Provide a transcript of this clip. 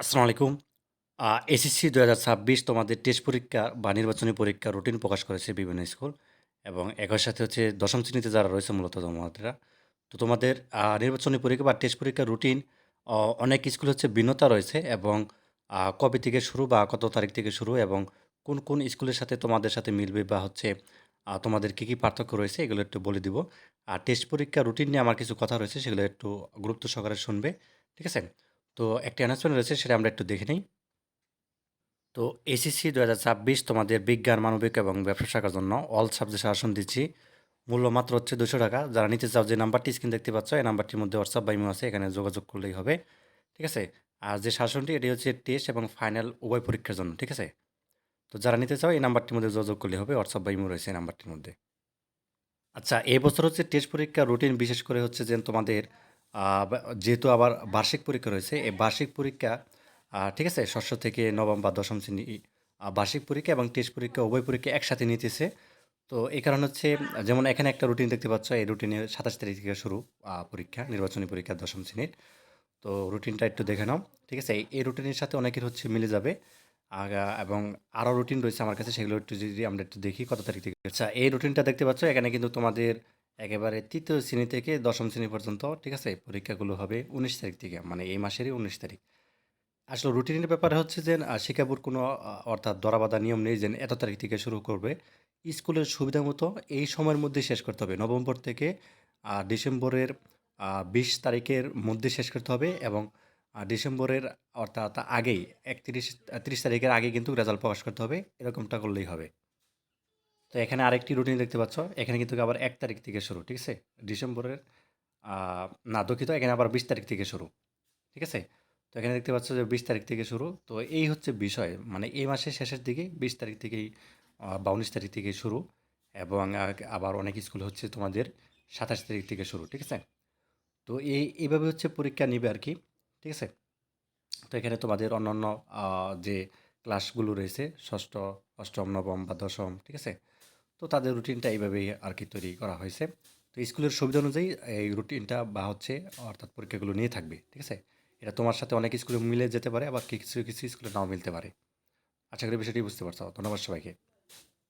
আসসালামু আলাইকুম। এসএসসি দু হাজার ছাব্বিশ তোমাদের টেস্ট পরীক্ষা বা নির্বাচনী পরীক্ষা রুটিন প্রকাশ করেছে বিভিন্ন স্কুল এবং একই সাথে হচ্ছে দশম শ্রেণীতে যারা রয়েছে মূলত তোমাদেরা। তো তোমাদের নির্বাচনী পরীক্ষা বা টেস্ট পরীক্ষার রুটিন অনেক স্কুল হচ্ছে ভিন্নতা রয়েছে এবং কবে থেকে শুরু বা কত তারিখ থেকে শুরু এবং কোন, কোন স্কুলের সাথে তোমাদের সাথে মিলবে বা হচ্ছে তোমাদের কী, কী পার্থক্য রয়েছে এগুলো একটু বলে দিব। আর টেস্ট পরীক্ষার রুটিন নিয়ে আমার কিছু কথা রয়েছে সেগুলো একটু গুরুত্ব সহকারে শুনবে। ঠিক আছে? তো একটা অ্যানাউন্সমেন্ট রয়েছে সেটা আমরা একটু দেখে নিই তো এসএসসি ২০২৬ তোমাদের বিজ্ঞান, মানবিক এবং ব্যবসা শাখার জন্য অল সাবজেক্ট আসন দিচ্ছি। মূল্য মাত্র হচ্ছে ৳২০০ যারা নিতে চাও যে নাম্বারটি স্ক্রিন দেখতে পাচ্ছ এই নাম্বারটির মধ্যে হোয়াটসঅ্যাপ বা ইমো আছে এখানে যোগাযোগ করলেই হবে। ঠিক আছে? আর যে শাসনটি এটি হচ্ছে টেস্ট এবং ফাইনাল উভয় পরীক্ষার জন্য। ঠিক আছে? তো যারা নিতে চাও এই নাম্বারটির মধ্যে যোগাযোগ করলেই হবে। হোয়াটসঅ্যাপ বা ইমো রয়েছে এই নাম্বারটির মধ্যে। আচ্ছা এবছর হচ্ছে টেস্ট পরীক্ষার রুটিন বিশেষ করে হচ্ছে যে তোমাদের যেহেতু আবার বার্ষিক পরীক্ষা রয়েছে, এই বার্ষিক পরীক্ষা ঠিক আছে? ষষ্ঠ থেকে নবম বা দশম শ্রেণি বার্ষিক পরীক্ষা এবং টেস্ট পরীক্ষা উভয় পরীক্ষা একসাথে নিতেছে। তো এই কারণ হচ্ছে যেমন এখানে একটা রুটিন দেখতে পাচ্ছ এই রুটিনে ২৭ তারিখ থেকে শুরু পরীক্ষা, নির্বাচনী পরীক্ষা দশম শ্রেণির। তো রুটিনটা একটু দেখে নাও। ঠিক আছে? এই রুটিনের সাথে অনেকের হচ্ছে মিলে যাবে। এবং আরও রুটিন রয়েছে আমার কাছে সেগুলো একটু যদি আমরা একটু দেখি কত তারিখ থেকে আচ্ছা এই রুটিনটা দেখতে পাচ্ছ এখানে কিন্তু তোমাদের একেবারে তৃতীয় শ্রেণি থেকে দশম শ্রেণি পর্যন্ত, ঠিক আছে? পরীক্ষাগুলো হবে ১৯ তারিখ থেকে মানে এই মাসেরই ১৯ তারিখ। আসলে রুটিনের ব্যাপারে হচ্ছে যে আ শিক্ষা বোর্ড কোনো অর্থাৎ ধরাবাঁধা নিয়ম নেই যে, এত তারিখ থেকে শুরু করবে। স্কুলের সুবিধা মতো এই সময়ের মধ্যে শেষ করতে হবে। নভেম্বর থেকে ডিসেম্বরের বিশ তারিখের মধ্যে শেষ করতে হবে এবং ডিসেম্বরের, অর্থাৎ আগেই ৩১ আ ৩০ তারিখের আগে কিন্তু রেজাল্ট প্রকাশ করতে হবে। এরকমটা করলেই হবে। তো এখানে আরেকটি রুটিন দেখতে পাচ্ছ। এখানে কিন্তু আবার এক তারিখ থেকে শুরু। ঠিক আছে? ডিসেম্বরের না দুঃখিত এখানে আবার ২০ তারিখ থেকে শুরু। ঠিক আছে? তো এখানে দেখতে পাচ্ছ যে ২০ তারিখ থেকে শুরু। তো এই হচ্ছে বিষয়। মানে এই মাসের শেষের দিকে ২০ তারিখ থেকেই আ বা ১৯ তারিখ থেকে শুরু এবং আবার অনেক স্কুল হচ্ছে তোমাদের ২৭ তারিখ থেকে শুরু। ঠিক আছে? তো এই এইভাবে হচ্ছে পরীক্ষা নিবে আরকি। ঠিক আছে? তো এখানে তোমাদের অন্যান্য যে ক্লাসগুলো রয়েছে ষষ্ঠ, অষ্টম, নবম বা দশম। ঠিক আছে? তো তাদের রুটিনটা এইভাবেই আর কি তৈরি করা হয়েছে। তো স্কুলের সুবিধা অনুযায়ী এই রুটিনটা বা হচ্ছে অর্থাৎ পরীক্ষাগুলো নিয়ে থাকবে। ঠিক আছে? এটা তোমার সাথে অনেক স্কুলে মিলে যেতে পারে আবার কিছু, কিছু স্কুলে নাও মিলতে পারে। আশা করি বিষয়টি বুঝতে পারছ। ধন্যবাদ সবাইকে।